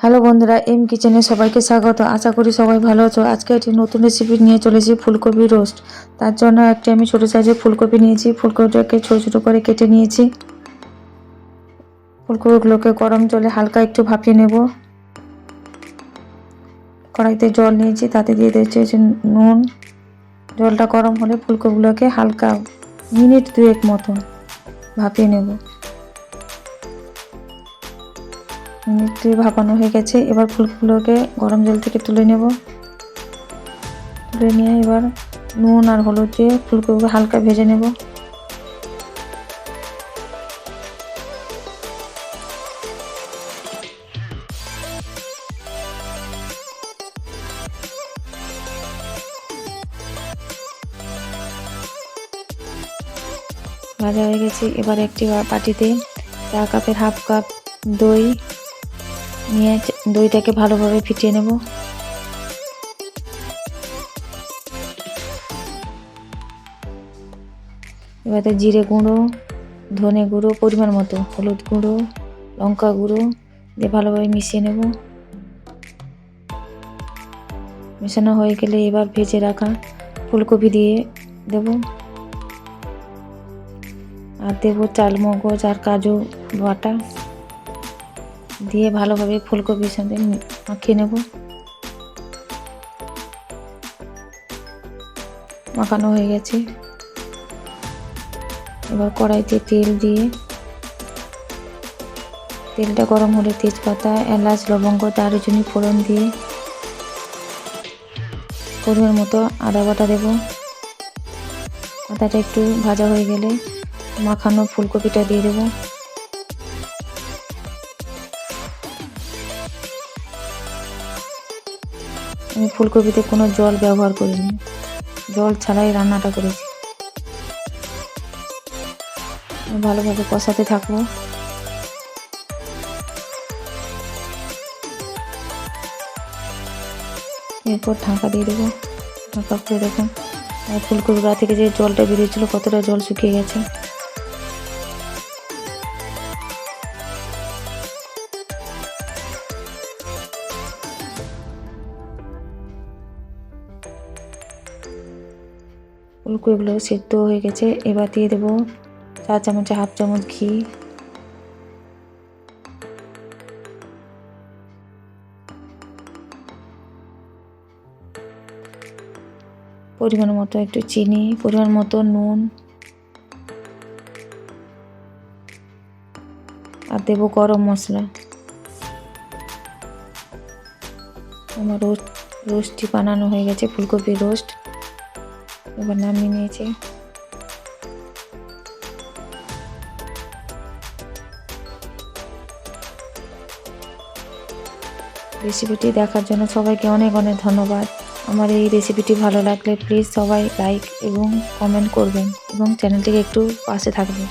Hello বন্ধুরা, M কিচেনে সবাইকে স্বাগত। আশা করি সবাই ভালো আছো। আজকে একটি নতুন রেসিপি নিয়ে চলেছি ফুলকপি রোস্ট তার জন্য একটি আমি ছোটো সাইজের ফুলকপি নিয়েছি। ফুলকপিটাকে ছোটো ছোটো করে কেটে নিয়েছি। ফুলকপিগুলোকে গরম জলে হালকা একটু ভাপিয়ে নেব। কড়াইতে জল নিয়েছি, তাতে দিয়ে দিয়েছি নুন। জলটা গরম হলে ফুলকপিগুলোকে হালকা মিনিট দুয়েক মতন ভাপিয়ে নেব। মিনিট ভাপানো হয়ে গেছে। এবার ফুলগুলোকে গরম জল থেকে তুলে নেব। তুলে নিয়ে এবার নুন আর হলুদ দিয়ে ফুলকপিকে হালকা ভেজে নেব। ভাজা হয়ে গেছে। এবার একটি বাটিতে চা কাপের হাফ কাপ দই নিয়ে দইটাকে ভালোভাবে ফিটিয়ে নেব। এবারে জিরে গুঁড়ো, ধনে গুঁড়ো, পরিমাণ মতো হলুদ গুঁড়ো, লঙ্কা গুঁড়ো দিয়ে ভালোভাবে মিশিয়ে নেব। মেশানো হয়ে গেলে এবার ভেজে রাখা ফুলকপি দিয়ে দেব। আর দেবো চালমগজ আর কাজু বাটা। দিয়ে ভালোভাবে ফুলকপির সাথে মাখিয়ে নেব। মাখানো হয়ে গেছে। এবার কড়াইতে তেল দিয়ে, তেলটা গরম হলে তেজপাতা, এলাচ, লবঙ্গ, দারুচিনি ফোড়ন দিয়ে পরিমাণ মতো আদা বাটা দেব। আদাটা একটু ভাজা হয়ে গেলে মাখানো ফুলকপিটা দিয়ে দেবো। আমি ফুলকপিতে কোনো জল ব্যবহার করিনি। জল ছাড়াই রান্নাটা করেছি। ভালোভাবে কষাতে থাকব। এরপর ঢাকা দিয়ে দেবো। ঢাকা করে দেখুন। ফুলকপি গা থেকে যে জলটা বেরিয়েছিল, কতটা জল শুকিয়ে গেছে। ফুলকপিগুলো সেদ্ধ হয়ে গেছে। এবার দিয়ে দেবো চা চামচে হাফ চামচ ঘি। পরিমাণ মতো একটু চিনি, পরিমাণ মতো নুন। আর দেবো গরম মশলা। আমার রোস্ট রোস্টটি বানানো হয়ে গেছে ফুলকপির রোস্ট। এবার নামিয়ে নিয়েছি। রেসিপিটি দেখার জন্য সবাইকে অনেক অনেক ধন্যবাদ। আমার এই রেসিপিটি ভালো লাগলে প্লিজ সবাই লাইক এবং কমেন্ট করবেন এবং চ্যানেলটিকে একটু পাশে থাকবেন।